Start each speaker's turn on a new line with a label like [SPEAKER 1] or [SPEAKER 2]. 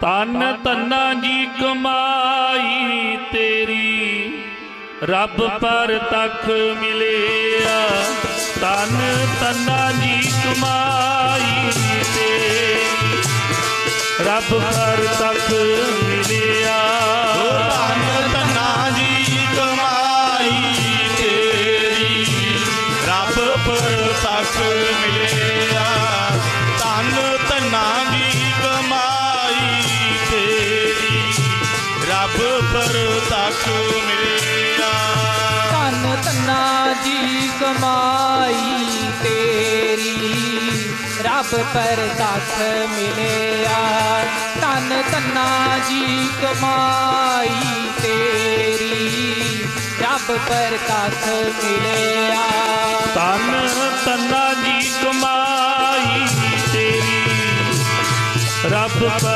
[SPEAKER 1] ਤਨ ਤੰਨਾ ਜੀ ਕਮਾਈ ਤੇਰੀ, ਰੱਬ ਪਰ ਤੱਕ ਮਿਲਿਆ। ਤਨ ਤੰਨਾ ਜੀ ਕਮਾਈ ਤੇਰੀ, ਰੱਬ ਪਰ ਤੱਕ ਮਿਲਿਆ।
[SPEAKER 2] ਧੰਨ ਤੰਨਾ ਜੀ ਕਮਾਈ ਤੇਰੀ, ਰੱਬ ਪਰ ਤੱਕ ਮਿਲਿਆ। ਧੰਨ ਧੰਨਾ ਜੀ ਰੱਬ ਪਰ ਤੱਕ ਮਿਲਿਆ
[SPEAKER 3] ਧੰਨ ਧੰਨਾ ਜੀ ਕਮਾਈ ਤੇਰੀ ਰੱਬ ਪਰਤੱਖ ਮਿਲਿਆ ਧੰਨ ਧੰਨਾ ਜੀ ਕਮਾਈ ਤੇਰੀ ਰੱਬ ਪਰਤੱਖ ਮਿਲਿਆ
[SPEAKER 1] ਤਨ ਤੰਨਾ ਜੀ ਕਮਾਈ ਤੇਰੀ ਰੱਬ ਪਰ